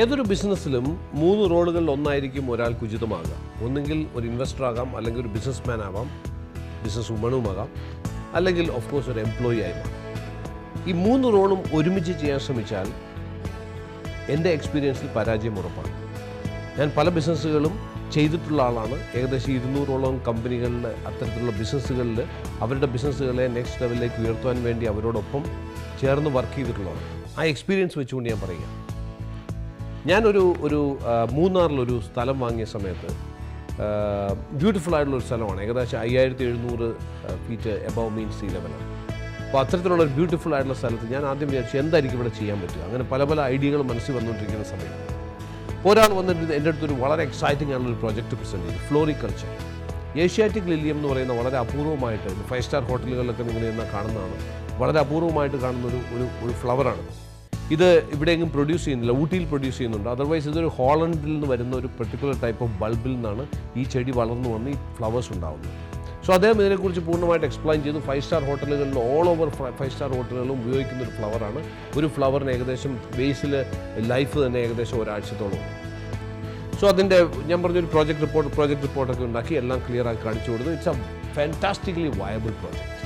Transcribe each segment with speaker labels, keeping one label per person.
Speaker 1: ഏതൊരു ബിസിനസ്സിലും മൂന്ന് റോളുകളിൽ ഒന്നായിരിക്കും ഒരാൾക്ക് ഉചിതമാകുക ഒന്നുകിൽ ഒരു ഇൻവെസ്റ്റർ ആകാം അല്ലെങ്കിൽ ഒരു ബിസിനസ് മാൻ ആവാം ബിസിനസ് വുമണുമാകാം അല്ലെങ്കിൽ ഓഫ് കോഴ്സ് ഒരു എംപ്ലോയി ആയി മാറാം ഈ മൂന്ന് റോളും ഒരുമിച്ച് ചെയ്യാൻ ശ്രമിച്ചാൽ എന്റെ എക്സ്പീരിയൻസിൽ പരാജയം ഉറപ്പാണ്. ഞാൻ പല ബിസിനസ്സുകളും ചെയ്തിട്ടുള്ള ആളാണ്. ഏകദേശം ഇരുന്നൂറോളം കമ്പനികളിൽ അത്തരത്തിലുള്ള ബിസിനസ്സുകളിൽ അവരുടെ ബിസിനസ്സുകളെ നെക്സ്റ്റ് ലെവലിലേക്ക് ഉയർത്താൻ വേണ്ടി അവരോടൊപ്പം ചേർന്ന് വർക്ക് ചെയ്തിട്ടുള്ളതാണ്. ആ എക്സ്പീരിയൻസ് വെച്ചുകൊണ്ട് ഞാൻ പറയുക. ഞാനൊരു ഒരു മൂന്നാറിലൊരു സ്ഥലം വാങ്ങിയ സമയത്ത് ബ്യൂട്ടിഫുൾ ആയിട്ടുള്ള ഒരു സ്ഥലമാണ്. ഏകദേശം അയ്യായിരത്തി എഴുന്നൂറ് ഫീറ്റ് എബവ് മീൻ സീ ലെവലാണ് അപ്പോൾ അത്തരത്തിലുള്ള ഒരു ബ്യൂട്ടിഫുൾ ആയിട്ടുള്ള സ്ഥലത്ത് ഞാൻ ആദ്യം വിചാരിച്ചു എന്തായിരിക്കും ഇവിടെ ചെയ്യാൻ പറ്റുക. അങ്ങനെ പല പല ഐഡിയകൾ മനസ്സിൽ വന്നുകൊണ്ടിരിക്കുന്ന സമയം. ഒരാൾ വന്നിട്ട് എന്റെ അടുത്തൊരു വളരെ എക്സൈറ്റിംഗ് ആയിട്ടുള്ള ഒരു പ്രോജക്റ്റ് പ്രസന്റ് ചെയ്തു. ഫ്ലോറിക്കൾച്ചർ ഏഷ്യാറ്റിക് ലില്ലിയം എന്ന് പറയുന്ന വളരെ അപൂർവമായിട്ട് ഫൈവ് സ്റ്റാർ ഹോട്ടലുകളിലൊക്കെ നിങ്ങൾ ഇന്ന് കാണുന്നതാണ്. വളരെ അപൂർവമായിട്ട് കാണുന്ന ഒരു ഒരു ഫ്ലവറാണ് ഇത് ഇവിടെയെങ്കിലും പ്രൊഡ്യൂസ് ചെയ്യുന്നില്ല. ഊട്ടിയിൽ പ്രൊഡ്യൂസ് ചെയ്യുന്നുണ്ട്. അതർവൈസ് ഇതൊരു ഹോളണ്ടിൽ നിന്ന് വരുന്ന ഒരു പെർട്ടിക്കുലർ ടൈപ്പ് ഓഫ് ബൾബിൽ നിന്നാണ് ഈ ചെടി വളർന്നു വന്ന് ഈ ഫ്ലവേഴ്സ് ഉണ്ടാകുന്നത് സോ അദ്ദേഹം ഇതിനെക്കുറിച്ച് പൂർണമായിട്ട് എക്സ്പ്ലെയിൻ ചെയ്തു. ഫൈവ് സ്റ്റാർ ഹോട്ടലുകളിൽ ഓൾ ഓവർ ഫൈവ് സ്റ്റാർ ഹോട്ടലുകളിലും ഉപയോഗിക്കുന്ന ഒരു ഫ്ലവറാണ് ഒരു ഫ്ലവറിന് ഏകദേശം ബേസിൽ ലൈഫ് തന്നെ ഏകദേശം ഒരാഴ്ചത്തോളം സോ അതിന്റെ ഞാൻ പറഞ്ഞൊരു പ്രോജക്റ്റ് റിപ്പോർട്ട് പ്രോജക്റ്റ് റിപ്പോർട്ടൊക്കെ ഉണ്ടാക്കി. എല്ലാം ക്ലിയർ ആക്കി കാണിച്ചു കൊടുത്തു. It's a fantastically viable project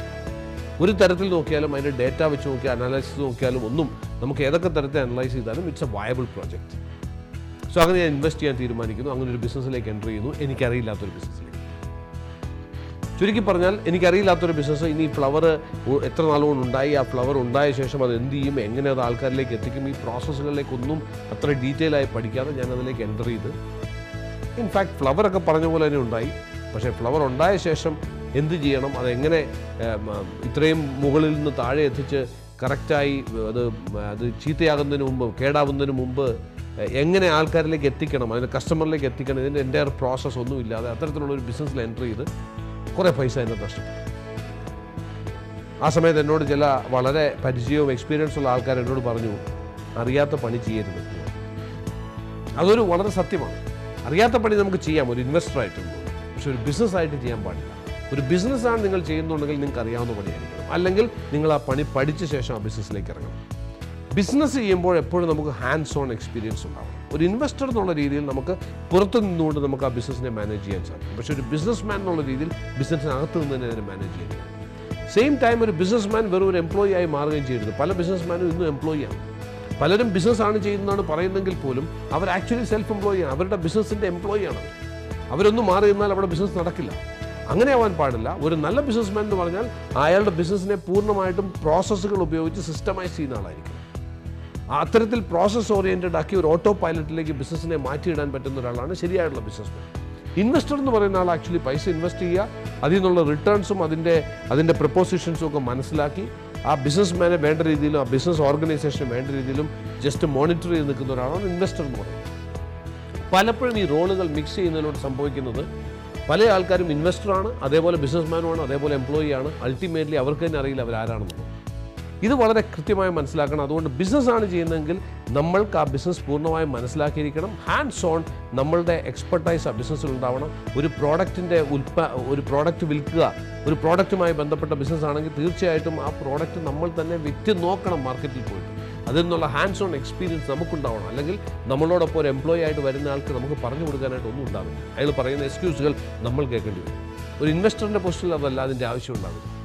Speaker 1: ഒരു തരത്തിൽ നോക്കിയാലും അതിന്റെ ഡേറ്റ വെച്ച് നോക്കിയാൽ അനാലിസിസ് നോക്കിയാലും ഒന്നും നമുക്ക് ഏതൊക്കെ തരത്തിൽ അനലൈസ് ചെയ്താലും it's a viable project so അങ്ങനെ ഞാൻ ഇൻവെസ്റ്റ് ചെയ്യാൻ തീരുമാനിക്കുന്നു. അങ്ങനെ ഒരു ബിസിനസ്സിലേക്ക് എന്റർ ചെയ്യുന്നു. എനിക്കറിയില്ലാത്തൊരു ബിസിനസ്സിലേക്ക് ചുരുക്കി പറഞ്ഞാൽ എനിക്കറിയില്ലാത്തൊരു ബിസിനസ് ഇനി ഫ്ലവർ എത്ര നാളുകൊണ്ട് ഉണ്ടായി ആ ഫ്ലവർ ഉണ്ടായ ശേഷം അത് എന്ത് ചെയ്യും എങ്ങനെ അത് ആൾക്കാരിലേക്ക് എത്തിക്കും ഈ പ്രോസസ്സുകളിലേക്കൊന്നും അത്ര ഡീറ്റെയിൽ ആയി പഠിക്കാതെ ഞാൻ അതിലേക്ക് എന്റർ ചെയ്ത്. ഇൻഫാക്ട് ഫ്ലവറൊക്കെ പറഞ്ഞ പോലെ തന്നെ ഉണ്ടായി. പക്ഷേ ഫ്ലവർ ഉണ്ടായ ശേഷം എന്ത് ചെയ്യണം? അതെങ്ങനെ ഇത്രയും മുകളിൽ നിന്ന് താഴെ എത്തിച്ച് കറക്റ്റായി അത് അത് ചീത്തയാകുന്നതിന് മുമ്പ് കേടാവുന്നതിന് മുമ്പ് എങ്ങനെ ആൾക്കാരിലേക്ക് എത്തിക്കണം? അതിന് കസ്റ്റമറിലേക്ക് എത്തിക്കണം? ഇതിന്റെ എന്റെ പ്രോസസ്സ് ഒന്നും ഇല്ലാതെ അത്തരത്തിലുള്ള ഒരു ബിസിനസ്സിൽ എന്റർ ചെയ്ത് കുറേ പൈസ എന്നെ നഷ്ടപ്പെട്ടു. ആ സമയത്ത് എന്നോട് ചില വളരെ പരിചയവും എക്സ്പീരിയൻസ് ഉള്ള ആൾക്കാർ എന്നോട് പറഞ്ഞു അറിയാത്ത പണി ചെയ്യരുത്. അതൊരു വളരെ സത്യമാണ്. അറിയാത്ത പണി നമുക്ക് ചെയ്യാം ഒരു ഇൻവെസ്റ്റർ ആയിട്ട് പക്ഷെ ഒരു ബിസിനസ് ആയിട്ട് ചെയ്യാൻ പാടില്ല. ഒരു ബിസിനസ്സാണ് നിങ്ങൾ ചെയ്യുന്നുണ്ടെങ്കിൽ നിങ്ങൾക്ക് അറിയാവുന്ന പണിയായിരിക്കണം. അല്ലെങ്കിൽ നിങ്ങൾ ആ പണി പഠിച്ച ശേഷം ആ ബിസിനസ്സിലേക്ക് ഇറങ്ങണം. ബിസിനസ് ചെയ്യുമ്പോൾ എപ്പോഴും നമുക്ക് ഹാൻഡ്സ് ഓൺ എക്സ്പീരിയൻസ് ഉണ്ടാവും ഒരു ഇൻവെസ്റ്റർ എന്നുള്ള രീതിയിൽ നമുക്ക് പുറത്തു നിന്നുകൊണ്ട് നമുക്ക് ആ ബിസിനസ്സിനെ മാനേജ് ചെയ്യാൻ സാധിക്കും. പക്ഷേ ഒരു ബിസിനസ് മാൻ എന്നുള്ള രീതിയിൽ ബിസിനസ്സിനകത്ത് നിന്ന് തന്നെ അതിനെ മാനേജ് ചെയ്യാൻ സെയിം ടൈം ഒരു ബിസിനസ് മാൻ വെറും ഒരു എംപ്ലോയി ആയി മാറുകയും ചെയ്യരുത്. പല ബിസിനസ് മാനും ഇന്നും എംപ്ലോയി ആണ്. പലരും ബിസിനസ്സാണ് ചെയ്യുന്നതാണ് പറയുന്നെങ്കിൽ പോലും അവർ ആക്ച്വലി സെൽഫ് എംപ്ലോയി ആണ്. അവരുടെ ബിസിനസ്സിന്റെ എംപ്ലോയി ആണ്. അവരൊന്നും മാറി നിന്നാൽ അവിടെ ബിസിനസ് നടക്കില്ല. അങ്ങനെ ആവാൻ പാടില്ല. ഒരു നല്ല ബിസിനസ്മാൻ എന്ന് പറഞ്ഞാൽ അയാളുടെ ബിസിനസ്സിനെ പൂർണമായിട്ടും പ്രോസസ്സുകൾ ഉപയോഗിച്ച് സിസ്റ്റമൈസ് ചെയ്യുന്ന ആളായിരിക്കും. അത്തരത്തിൽ പ്രോസസ് ഓറിയന്റഡ് ആക്കി ഒരു ഓട്ടോ പൈലറ്റിലേക്ക് ബിസിനസ്സിനെ മാറ്റിയിടാൻ പറ്റുന്ന ഒരാളാണ് ശരിയായിട്ടുള്ള ബിസിനസ്മാൻ ഇൻവെസ്റ്റർ എന്ന് പറയുന്ന ആൾ ആക്ച്വലി പൈസ ഇൻവെസ്റ്റ് ചെയ്യുക അതിൽ നിന്നുള്ള റിട്ടേൺസും അതിന്റെ അതിന്റെ പ്രപ്പോസിഷൻസും ഒക്കെ മനസ്സിലാക്കി ആ ബിസിനസ്മാനെ വേണ്ട രീതിയിലും ആ ബിസിനസ് ഓർഗനൈസേഷൻ വേണ്ട രീതിയിലും ജസ്റ്റ് മോണിറ്റർ ചെയ്ത് നിൽക്കുന്ന ഒരാളാണ് ഇൻവെസ്റ്റർ എന്ന് പറയുന്നത്. പലപ്പോഴും ഈ റോളുകൾ മിക്സ് ചെയ്യുന്നതിലൂടെ സംഭവിക്കുന്നത് പല ആൾക്കാരും ഇൻവെസ്റ്ററാണ് അതേപോലെ ബിസിനസ്മാനുമാണ് അതേപോലെ എംപ്ലോയി ആണ് അൾട്ടിമേറ്റ്ലി അവർക്ക് തന്നെ അറിയില്ല അവരാരാണെന്നുള്ളത് ഇത് വളരെ കൃത്യമായി മനസ്സിലാക്കണം. അതുകൊണ്ട് ബിസിനസ്സാണ് ചെയ്യുന്നതെങ്കിൽ നമ്മൾക്ക് ആ ബിസിനസ് പൂർണമായും മനസ്സിലാക്കിയിരിക്കണം. ഹാൻഡ്സ് ഓൺ നമ്മളുടെ എക്സ്പെർട്ടൈസ് ആ ബിസിനസ്സിൽ ഉണ്ടാവണം. ഒരു പ്രോഡക്റ്റിന്റെ ഉൽപ്പ ഒരു പ്രോഡക്റ്റ് വിൽക്കുക ഒരു പ്രോഡക്റ്റുമായി ബന്ധപ്പെട്ട ബിസിനസ് ആണെങ്കിൽ തീർച്ചയായിട്ടും ആ പ്രോഡക്റ്റ് നമ്മൾ തന്നെ വിറ്റ് നോക്കണം മാർക്കറ്റിൽ പോയിട്ട്. അതിൽ നിന്നുള്ള ഹാൻഡ്സ് ഓൺ എക്സ്പീരിയൻസ് നമുക്കുണ്ടാവണം. അല്ലെങ്കിൽ നമ്മളോടൊപ്പം ഒരു എംപ്ലോയി ആയിട്ട് വരുന്ന ആൾക്ക് നമുക്ക് പറഞ്ഞു കൊടുക്കാനായിട്ട് ഒന്നും ഉണ്ടാവില്ല. അയാൾ പറയുന്ന എക്സ്ക്യൂസുകൾ നമ്മൾ കേൾക്കേണ്ടി വരും. ഒരു ഇൻവെസ്റ്ററിന്റെ പൊസിഷനിൽ അതല്ല അതിന്റെ ആവശ്യം ഉണ്ടാവില്ല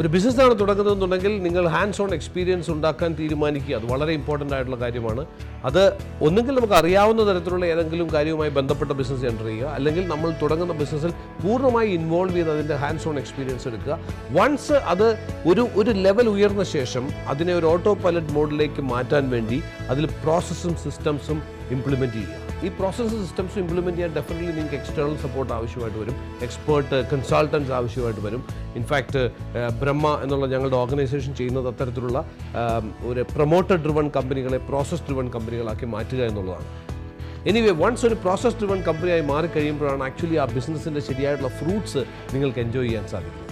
Speaker 1: ഒരു ബിസിനസ്സാണ് തുടങ്ങുന്നതെന്നുണ്ടെങ്കിൽ നിങ്ങൾ ഹാൻഡ്സ് ഓൺ എക്സ്പീരിയൻസ് ഉണ്ടാക്കാൻ തീരുമാനിക്കുക. അത് വളരെ ഇമ്പോർട്ടന്റ് ആയിട്ടുള്ള കാര്യമാണ്. അത് ഒന്നുകിൽ നമുക്ക് അറിയാവുന്ന തരത്തിലുള്ള ഏതെങ്കിലും കാര്യവുമായി ബന്ധപ്പെട്ട ബിസിനസ് എന്റർ ചെയ്യുക. അല്ലെങ്കിൽ നമ്മൾ തുടങ്ങുന്ന ബിസിനസ്സിൽ പൂർണമായി ഇൻവോൾവ് ചെയ്ത് അതിന്റെ ഹാൻഡ്സ് ഓൺ എക്സ്പീരിയൻസ് എടുക്കുക. വൺസ് അത് ഒരു ഒരു ലെവൽ ഉയർന്ന ശേഷം അതിനെ ഒരു ഓട്ടോ പൈലറ്റ് മോഡിലേക്ക് മാറ്റാൻ വേണ്ടി അതിൽ പ്രോസസ്സും സിസ്റ്റംസും ഇംപ്ലിമെന്റ് ചെയ്യുക. ഈ പ്രോസസ്സ് സിസ്റ്റംസ് ഇംപ്ലിമെന്റ് ചെയ്യാൻ ഡെഫിനറ്റ്ലി നിങ്ങൾക്ക് എക്സ്റ്റേണൽ സപ്പോർട്ട് ആവശ്യമായിട്ട് വരും. എക്സ്പേർട്ട് കൺസൾട്ടൻസ് ആവശ്യമായിട്ട് വരും. ഇൻഫാക്റ്റ് ബ്രഹ്മ എന്നുള്ള ഞങ്ങളുടെ ഓർഗനൈസേഷൻ ചെയ്യുന്നത് അത്തരത്തിലുള്ള ഒരു പ്രൊമോട്ടർ ഡ്രിവൺ കമ്പനികളെ പ്രോസസ് ഡ്രിവൺ കമ്പനികളാക്കി മാറ്റുക എന്നുള്ളതാണ്. എനിവേ വൺസ് ഒരു പ്രോസസ് ഡ്രിവൺ കമ്പനിയായി മാറിക്കഴിയുമ്പോഴാണ് ആക്ച്വലി ആ ബിസിനസ്സിന്റെ ശരിയായിട്ടുള്ള ഫ്രൂട്ട്സ് നിങ്ങൾക്ക് എൻജോയ് ചെയ്യാൻ സാധിക്കുന്നത്.